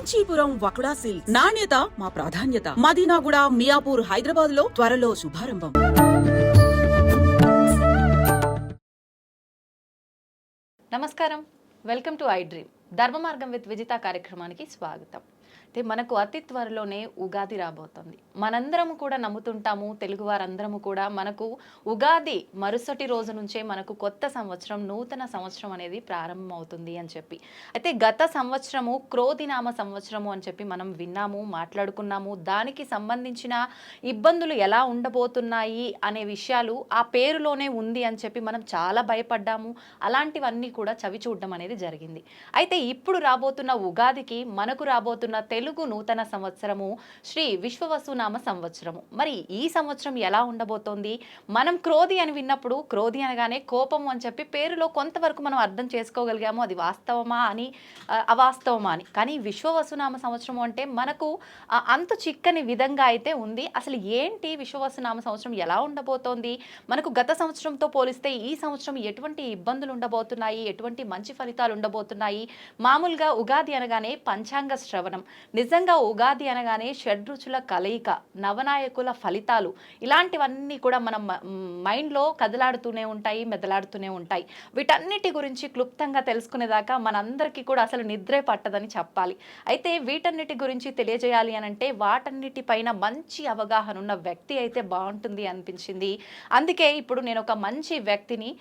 Kanchipuram వకుడా silks. నాణ్యత మా ప్రాధాన్యత. మదీనాగుడ మియాపూర్ హైదరాబాద్లో త్వరలో శుభారంభం. నమస్కారం. Welcome to I dream. ధర్మ మార్గం విత్ విజిత కార్యక్రమానికి స్వాగతం. అయితే మనకు అతి త్వరలోనే ఉగాది రాబోతుంది. మనందరము కూడా నమ్ముతుంటాము తెలుగు వారందరము కూడా మనకు ఉగాది మరుసటి రోజు నుంచే మనకు కొత్త సంవత్సరం నూతన సంవత్సరం అనేది ప్రారంభం అవుతుంది అని చెప్పి. అయితే గత సంవత్సరము క్రోధినామ సంవత్సరము అని చెప్పి మనం విన్నాము మాట్లాడుకున్నాము. దానికి సంబంధించిన ఇబ్బందులు ఎలా ఉండబోతున్నాయి అనే విషయాలు ఆ పేరులోనే ఉంది అని చెప్పి మనం చాలా భయపడ్డాము. అలాంటివన్నీ కూడా చవి చూడడం అనేది జరిగింది. అయితే ఇప్పుడు రాబోతున్న ఉగాదికి మనకు రాబోతున్న తెలుగు తెలుగు నూతన సంవత్సరము శ్రీ విశ్వవసునామ సంవత్సరము. మరి ఈ సంవత్సరం ఎలా ఉండబోతోంది? మనం క్రోధి అని విన్నప్పుడు క్రోధి అనగానే కోపం అని చెప్పి పేరులో కొంతవరకు మనం అర్థం చేసుకోగలిగాము. అది వాస్తవమా అని అవాస్తవమా అని. కానీ విశ్వవసునామ సంవత్సరం అంటే మనకు అంత చిక్కని విధంగా అయితే ఉంది. అసలు ఏంటి విశ్వవసునామ సంవత్సరం ఎలా ఉండబోతోంది? మనకు గత సంవత్సరంతో పోలిస్తే ఈ సంవత్సరం ఎటువంటి ఇబ్బందులు ఉండబోతున్నాయి? ఎటువంటి మంచి ఫలితాలు ఉండబోతున్నాయి? మామూలుగా ఉగాది అనగానే పంచాంగ శ్రవణం. నిజంగా ఉగాది అనగానే షడ్రుచుల కలయిక నవనాయకుల ఫలితాలు ఇలాంటివన్నీ కూడా మనం మైండ్లో కదలాడుతూనే ఉంటాయి మెదలాడుతూనే ఉంటాయి. వీటన్నిటి గురించి క్లుప్తంగా తెలుసుకునేదాకా మనందరికీ కూడా అసలు నిద్రే పట్టదని చెప్పాలి. అయితే వీటన్నిటి గురించి తెలియజేయాలి అని అంటే వాటన్నిటిపైన మంచి అవగాహన ఉన్న వ్యక్తి అయితే బాగుంటుంది అనిపించింది. అందుకే ఇప్పుడు నేను ఒక మంచి వ్యక్తిని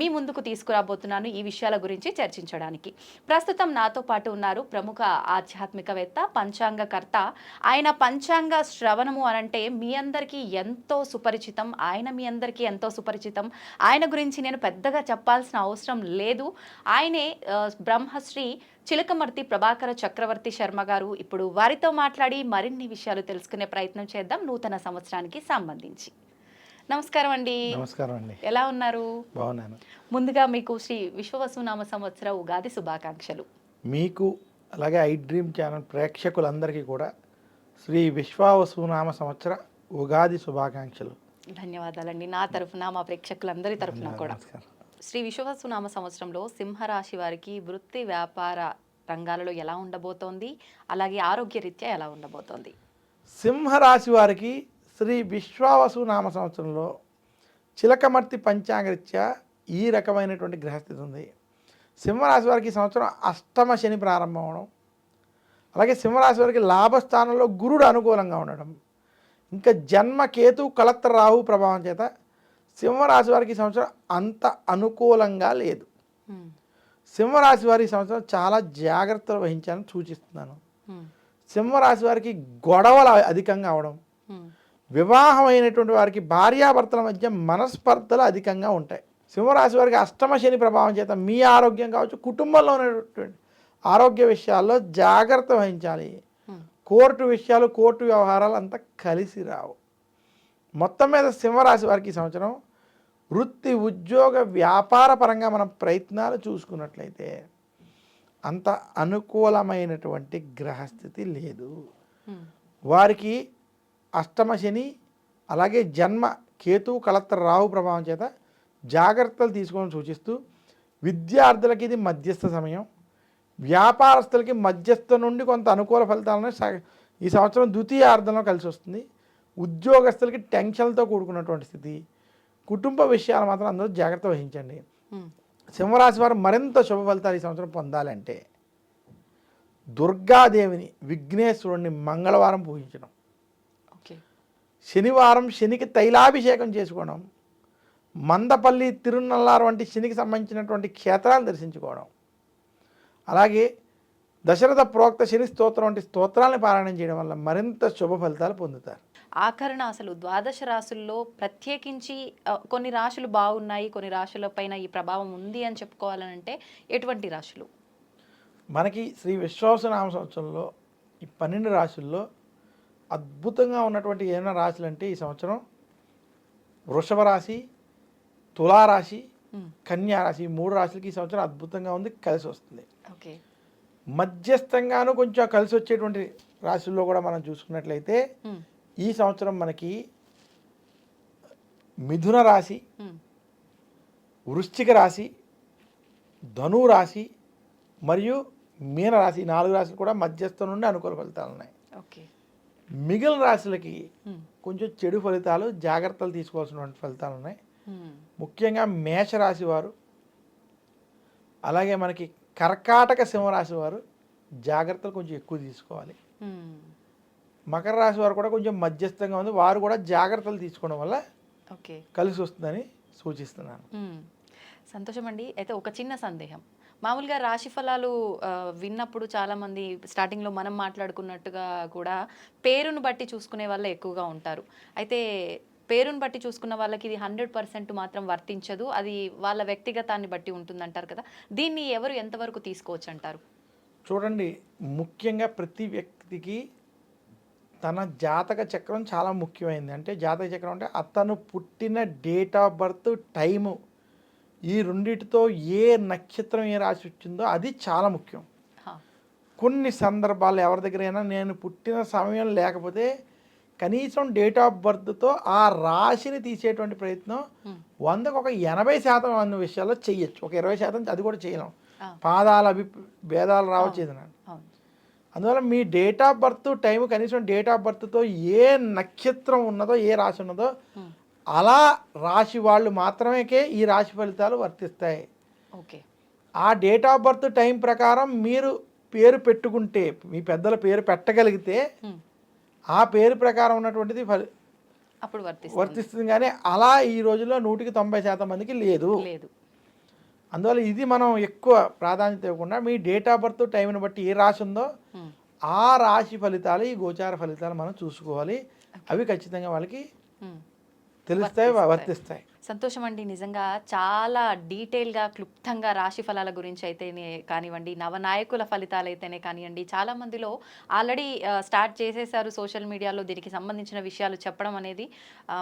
మీ ముందుకు తీసుకురాబోతున్నాను ఈ విషయాల గురించి చర్చించడానికి. ప్రస్తుతం నాతో పాటు ఉన్నారు ప్రముఖ ఆధ్యాత్మికవేత్త పంచాంగకర్త. ఆయన పంచాంగ శ్రవణము అనంటే మీ అందరికీ ఎంతో సుపరిచితం. ఆయన మీ అందరికీ ఎంతో సుపరిచితం. ఆయన గురించి నేను పెద్దగా చెప్పాల్సిన అవసరం లేదు. ఆయనే బ్రహ్మశ్రీ చిలకమర్తి ప్రభాకర చక్రవర్తి శర్మ గారు ఇప్పుడు వారితో మాట్లాడి మరిన్ని విషయాలు తెలుసుకునే ప్రయత్నం చేద్దాం. నూతన సంవత్సరానికి సంబంధించి. నమస్కారం అండి. నమస్కారం అండి. ఎలా ఉన్నారు? బాగున్నాను. ముందుగా మీకు శ్రీ విశ్వవసునామ సంవత్సర ఉగాది శుభాకాంక్షలు. మీకు అలాగే ఐ డ్రీమ్ ఛానల్ ప్రేక్షకులందరికీ కూడా శ్రీ విశ్వావసునామ సంవత్సర ఉగాది శుభాకాంక్షలు. ధన్యవాదాలండి. నా తరఫున మా ప్రేక్షకులందరి తరఫున కూడా. శ్రీ విశ్వవసునామ సంవత్సరంలో సింహరాశి వారికి వృత్తి వ్యాపార రంగాలలో ఎలా ఉండబోతోంది? అలాగే ఆరోగ్య రీత్యా ఎలా ఉండబోతోంది? సింహరాశి వారికి శ్రీ విశ్వావసు నామ సంవత్సరంలో చిలకమర్తి పంచాంగరీత్యా ఈ రకమైనటువంటి గ్రహస్థితి ఉంది. సింహరాశి వారికి ఈ సంవత్సరం అష్టమ శని ప్రారంభం అవడం అలాగే సింహరాశి వారికి లాభస్థానంలో గురుడు అనుకూలంగా ఉండడం ఇంకా జన్మ కేతు కలత్ర రాహు ప్రభావం చేత సింహరాశి వారికి ఈ సంవత్సరం అంత అనుకూలంగా లేదు. సింహరాశి వారి సంవత్సరం చాలా జాగ్రత్తలు వహించాలని సూచిస్తున్నాను. సింహరాశి వారికి గొడవలు అధికంగా అవడం హ్మ్. వివాహమైనటువంటి వారికి భార్యాభర్తల మధ్య మనస్పర్ధలు అధికంగా ఉంటాయి సింహరాశి వారికి అష్టమ శని ప్రభావం చేత మీ ఆరోగ్యం కావచ్చు కుటుంబంలో ఉన్నటువంటి ఆరోగ్య విషయాల్లో జాగ్రత్త వహించాలి. కోర్టు విషయాలు కోర్టు వ్యవహారాలు అంతా కలిసి రావు మొత్తం మీద సింహరాశి వారికి ఈ సంవత్సరం వృత్తి ఉద్యోగ వ్యాపార పరంగా మనం ప్రయత్నాలు చూసుకున్నట్లయితే అంత అనుకూలమైనటువంటి గ్రహస్థితి లేదు. వారికి అష్టమ శని అలాగే జన్మ కేతు కలత్ర రాహు ప్రభావం చేత జాగ్రత్తలు తీసుకోవాలని సూచిస్తూ విద్యార్థులకి ఇది మధ్యస్థ సమయం. వ్యాపారస్తులకి మధ్యస్థ నుండి కొంత అనుకూల ఫలితాలను ఈ సంవత్సరం ద్వితీయార్థంలో కలిసి వస్తుంది. ఉద్యోగస్తులకి టెన్షన్లతో కూడుకున్నటువంటి స్థితి. కుటుంబ విషయాలు మాత్రం అందరూ జాగ్రత్త వహించండి. సింహరాశి వారు మరింత శుభ ఫలితాలు ఈ సంవత్సరం పొందాలంటే దుర్గాదేవిని విఘ్నేశ్వరుణ్ణి మంగళవారం పూజించడం. శనివారం శనికి తైలాభిషేకం చేసుకోవడం. మందపల్లి తిరునల్లారు వంటి శనికి సంబంధించినటువంటి క్షేత్రాలు దర్శించుకోవడం. అలాగే దశరథ ప్రోక్త శని స్తోత్రం వంటి స్తోత్రాలను పారాయణం చేయడం వల్ల మరింత శుభ ఫలితాలు పొందుతారు. ఆఖరణ అసలు ద్వాదశ రాశుల్లో ప్రత్యేకించి కొన్ని రాశులు బాగున్నాయి కొన్ని రాశుల పైన ఈ ప్రభావం ఉంది అని చెప్పుకోవాలనంటే ఎటువంటి రాశులు? మనకి శ్రీ విశ్వాసనామ సంవత్సరంలో ఈ పన్నెండు రాశుల్లో అద్భుతంగా ఉన్నటువంటి ఏమైనా రాశులు అంటే ఈ సంవత్సరం వృషభ రాశి తులారాశి రాశి మూడు రాశులకి ఈ సంవత్సరం అద్భుతంగా ఉంది కలిసి వస్తుంది ఓకే మధ్యస్థంగాను కొంచెం కలిసి వచ్చేటువంటి రాశుల్లో కూడా మనం చూసుకున్నట్లయితే. ఈ సంవత్సరం మనకి మిథున రాశి. వృశ్చిక రాశి ధను రాశి మరియు మీనరాశి ఈ నాలుగు రాశులు కూడా మధ్యస్థం నుండి అనుకూల ఫలితాలు ఉన్నాయి ఓకే మిగిలిన రాశులకి. కొంచెం చెడు ఫలితాలు జాగ్రత్తలు తీసుకోవాల్సినటువంటి ఫలితాలు ఉన్నాయి. ముఖ్యంగా మేషరాశి వారు అలాగే మనకి కర్కాటక సింహరాశి వారు జాగ్రత్తలు కొంచెం ఎక్కువ తీసుకోవాలి. మకర రాశి వారు కూడా కొంచెం మధ్యస్థంగా ఉంది. వారు కూడా జాగ్రత్తలు తీసుకోవడం వల్ల ఓకే. కలిసి వస్తుందని సూచిస్తున్నాను. సంతోషం అండి. అయితే ఒక చిన్న సందేహం. మామూలుగా రాశి ఫలాలు విన్నప్పుడు చాలామంది స్టార్టింగ్లో మనం మాట్లాడుకున్నట్టుగా కూడా పేరును బట్టి చూసుకునే వాళ్ళే ఎక్కువగా ఉంటారు. అయితే పేరును బట్టి చూసుకున్న వాళ్ళకి ఇది హండ్రెడ్ పర్సెంట్ మాత్రం వర్తించదు. అది వాళ్ళ వ్యక్తిగతాన్ని బట్టి ఉంటుంది అంటారు కదా. దీన్ని ఎవరు ఎంతవరకు తీసుకోవచ్చు అంటారు చూడండి ముఖ్యంగా ప్రతి వ్యక్తికి తన జాతక చక్రం చాలా ముఖ్యమైనది అంటే జాతక చక్రం అంటే అతను పుట్టిన డేట్ ఆఫ్ బర్త్ టైము ఈ రెండిటితో ఏ నక్షత్రం ఏ రాశి వచ్చిందో అది చాలా ముఖ్యం. కొన్ని సందర్భాలు ఎవరి దగ్గరైనా నేను పుట్టిన సమయం లేకపోతే కనీసం డేట్ ఆఫ్ బర్త్తో ఆ రాశిని తీసేటువంటి ప్రయత్నం మ్మ్. వందకు ఒక ఎనభై శాతం అన్న విషయాల్లో చెయ్యొచ్చు ఒక ఇరవై శాతం అది కూడా చేయలేం. పాదాల అభి భేదాలు రావచ్చు ఏదైనా అవును అందువల్ల మీ డేట్ ఆఫ్ బర్త్ టైం కనీసం డేట్ ఆఫ్ బర్త్తో ఏ నక్షత్రం ఉన్నదో ఏ రాశి ఉన్నదో మ్మ్. అలా రాశి వాళ్ళు మాత్రమేకే ఈ రాశి ఫలితాలు వర్తిస్తాయి ఓకే ఆ డేట్ ఆఫ్ బర్త్ టైం ప్రకారం మీరు పేరు పెట్టుకుంటే మీ పెద్దల పేరు పెట్టగలిగితే మ్మ్. ఆ పేరు ప్రకారం ఉన్నటువంటిది ఫలి అప్పుడు వర్తిస్తుంది కానీ అలా ఈ రోజుల్లో నూటికి తొంభై శాతం మందికి లేదు లేదు అందువల్ల ఇది మనం ఎక్కువ ప్రాధాన్యత ఇవ్వకుండా మీ డేట్ ఆఫ్ బర్త్ టైంని బట్టి ఏ రాశి ఉందో. ఆ రాశి ఫలితాలు ఈ గోచార ఫలితాలు మనం చూసుకోవాలి అవి ఖచ్చితంగా వాళ్ళకి. తెలుస్తాయి వర్తిస్తాయి. సంతోషం అండి నిజంగా చాలా డీటెయిల్గా క్లుప్తంగా రాశి ఫలాల గురించి అయితేనే కానివ్వండి నవనాయకుల ఫలితాలు అయితేనే కానివ్వండి చాలా మందిలో ఆల్రెడీ స్టార్ట్ చేసేసారు సోషల్ మీడియాలో దీనికి సంబంధించిన విషయాలు చెప్పడం అనేది.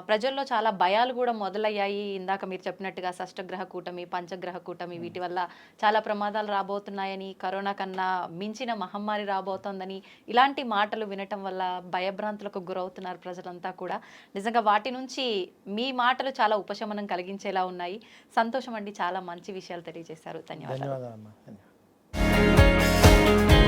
ప్రజల్లో చాలా భయాలు కూడా మొదలయ్యాయి. ఇందాక మీరు చెప్పినట్టుగా షష్టగ్రహ కూటమి పంచగ్రహ కూటమి వీటి వల్ల చాలా ప్రమాదాలు రాబోతున్నాయని కరోనా కన్నా మించిన మహమ్మారి రాబోతోందని ఇలాంటి మాటలు వినటం వల్ల భయభ్రాంతులకు గురవుతున్నారు ప్రజలంతా కూడా. నిజంగా వాటి నుంచి మీ మాటలు చాలా ఉపశమనం కలిగించేలా ఉన్నాయి. సంతోషం అండి చాలా మంచి విషయాలు తెలియజేశారు. ధన్యవాదాలు. ధన్యవాదాలు.